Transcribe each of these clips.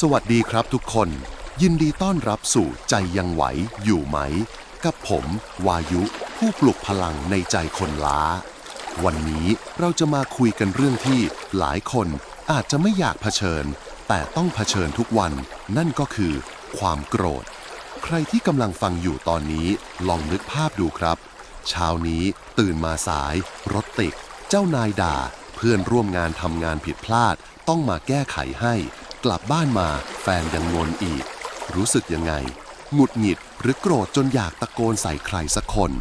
สวัสดีครับทุกคน ยินดีต้อนรับสู่ใจยังไหวอยู่ไหม กับผมวายุ ผู้ปลุกพลังในใจคนล้า วันนี้เราจะมาคุยกันเรื่องที่หลายคนอาจจะไม่อยากเผชิญ แต่ต้องเผชิญทุกวัน นั่นก็คือ ความโกรธ ใครที่กำลังฟังอยู่ตอนนี้ลองนึกภาพดูครับ เช้านี้ตื่นมาสาย รถติด เจ้านายด่า เพื่อนร่วมงานทำงานผิดพลาด ต้องมาแก้ไขให้ กลับบ้านมาแฟนยังงนอีก รู้สึกยังไง หงุดหงิดหรือโกรธจนอยากตะโกนใส่ใครสักคน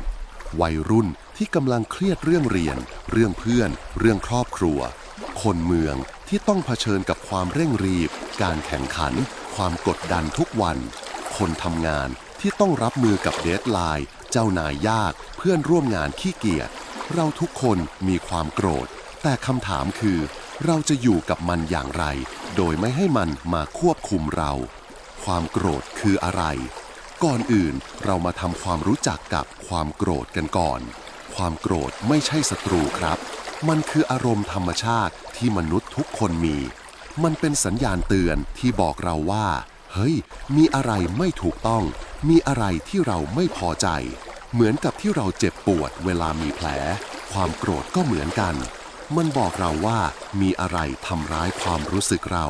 วัยรุ่นที่กำลังเครียดเรื่องเรียน เรื่องเพื่อน เรื่องครอบครัว คนเมืองที่ต้องเผชิญกับความเร่งรีบ การแข่งขัน ความกดดันทุกวัน คนทำงานที่ต้องรับมือกับเดทไลน์เจ้านายยาก เพื่อนร่วมงานขี้เกียจเราทุกคนมีความโกรธ แต่คำถามคือ เราจะอยู่กับมันอย่างไร โดยไม่ให้มันมาควบคุมเรา ความโกรธคืออะไร ก่อนอื่นเรามาทำความรู้จักกับความโกรธกันก่อน ความโกรธไม่ใช่ศัตรูครับ มันคืออารมณ์ธรรมชาติที่มนุษย์ทุกคนมี มันเป็นสัญญาณเตือนที่บอกเราว่า เฮ้ย มีอะไรไม่ถูกต้อง มีอะไรที่เราไม่พอใจ เหมือนกับที่เราเจ็บปวดเวลามีแผล ความโกรธก็เหมือนกัน มันบอกเราว่ามีอะไรทำร้ายความรู้สึกเรา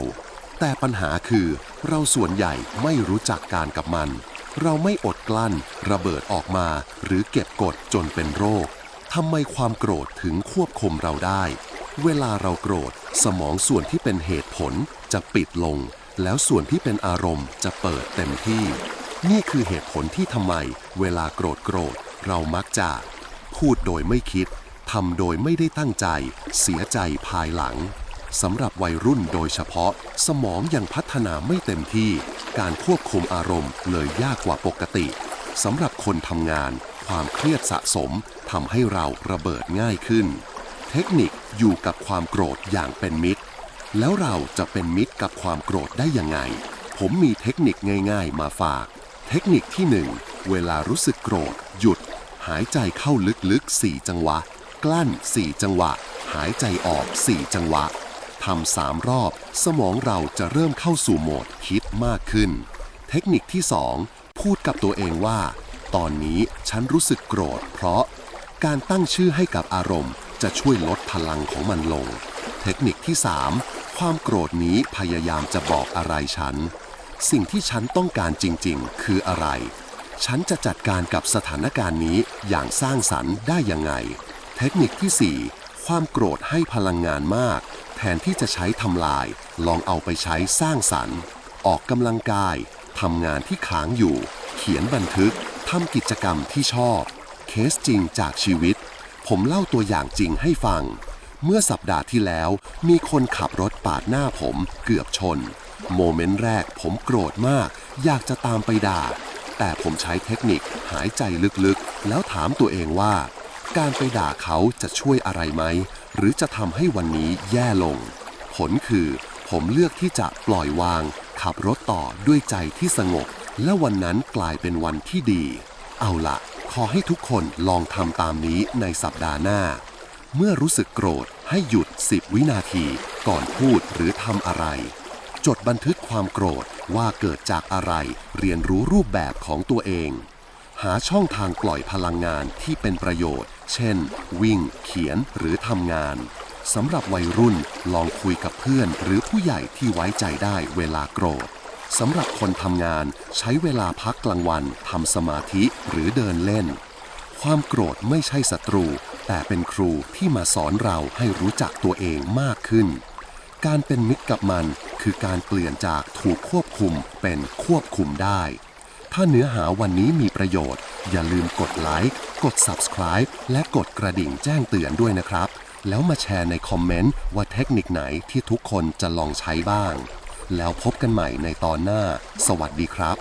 แต่ปัญหาคือ เราส่วนใหญ่ไม่รู้จักการกับมัน เราไม่อดกลั้น ระเบิดออกมา หรือเก็บกดจนเป็นโรคทำไมความโกรธถึงควบคุมเราได้ เวลาเราโกรธ สมองส่วนที่เป็นเหตุผลจะปิดลง แล้วส่วนที่เป็นอารมณ์จะเปิดเต็มที่ นี่คือเหตุผลที่ทำไม เวลาโกรธโกรธ เรามักจะ พูดโดยไม่คิด ทำโดยไม่ได้ตั้งใจ เสียใจภายหลังสำหรับวัยรุ่นโดยเฉพาะ สมองยังพัฒนาไม่เต็มที่ การควบคุมอารมณ์เลยยากกว่าปกติสำหรับคนทำงาน ความเครียดสะสมทำให้เราระเบิดง่ายขึ้น เทคนิคอยู่กับความโกรธอย่างเป็นมิตร แล้วเราจะเป็นมิตรกับความโกรธได้ยังไง ผมมีเทคนิคง่าย ๆ มาฝาก เทคนิคที่หนึ่งเวลารู้สึกโกรธ หยุด หายใจเข้าลึกๆ4จังหวะ กลั้น 4 จังหวะ หายใจออก 4 จังหวะทำสามรอบ สมองเราจะเริ่มเข้าสู่โหมดคิดมากขึ้น เทคนิคที่ 2 พูดกับตัวเองว่า ตอนนี้ฉันรู้สึกโกรธ เพราะการตั้งชื่อให้กับอารมณ์ จะช่วยลดพลังของมันลง เทคนิคที่ 3 ความโกรธนี้พยายามจะบอกอะไรฉัน สิ่งที่ฉันต้องการจริงๆ คืออะไร ฉันจะจัดการกับสถานการณ์นี้อย่างสร้างสรรค์ได้ยังไง เทคนิคที่ 4 ความโกรธให้พลังงานมาก แทนที่จะใช้ทำลาย ลองเอาไปใช้สร้างสรรค์ ออกกำลังกายทำงานที่ค้างอยู่ เขียนบันทึกทำกิจกรรมที่ชอบ เคสจริงจากชีวิต ผมเล่าตัวอย่างจริงให้ฟัง เมื่อสัปดาห์ที่แล้ว มีคนขับรถปาดหน้าผมเกือบชน โมเมนต์แรกผมโกรธมาก อยากจะตามไปด่า แต่ผมใช้เทคนิคหายใจลึกๆ แล้วถามตัวเองว่า การไปด่าเขาจะช่วยอะไรไหม หรือจะทำให้วันนี้แย่ลง ผลคือ ผมเลือกที่จะปล่อยวาง ขับรถต่อด้วยใจที่สงบ และวันนั้นกลายเป็นวันที่ดี เอาละขอให้ทุกคนลองทำตามนี้ในสัปดาห์หน้า เมื่อรู้สึกโกรธให้หยุด 10 วินาที ก่อนพูดหรือทำอะไร จดบันทึกความโกรธว่าเกิดจากอะไร เรียนรู้รูปแบบของตัวเอง หาช่องทางปล่อยพลังงานที่เป็นประโยชน์ เช่น วิ่ง เขียนหรือทำงานสำหรับวัยรุ่นลองคุยกับเพื่อนหรือผู้ใหญ่ที่ไว้ใจได้เวลาโกรธสำหรับคนทำงานใช้เวลาพักกลางวันทำสมาธิหรือเดินเล่น ความโกรธไม่ใช่ศัตรู แต่เป็นครูที่มาสอนเราให้รู้จักตัวเองมากขึ้น การเป็นมิตรกับมันคือการเปลี่ยนจากถูกควบคุมเป็นควบคุมได้ ถ้าเนื้อหาวันนี้มีประโยชน์ อย่าลืมกดไลค์ กด Subscribe และกดกระดิ่งแจ้งเตือนด้วยนะครับ แล้วมาแชร์ในคอมเมนต์ว่าเทคนิคไหนที่ทุกคนจะลองใช้บ้าง แล้วพบกันใหม่ในตอนหน้า สวัสดีครับ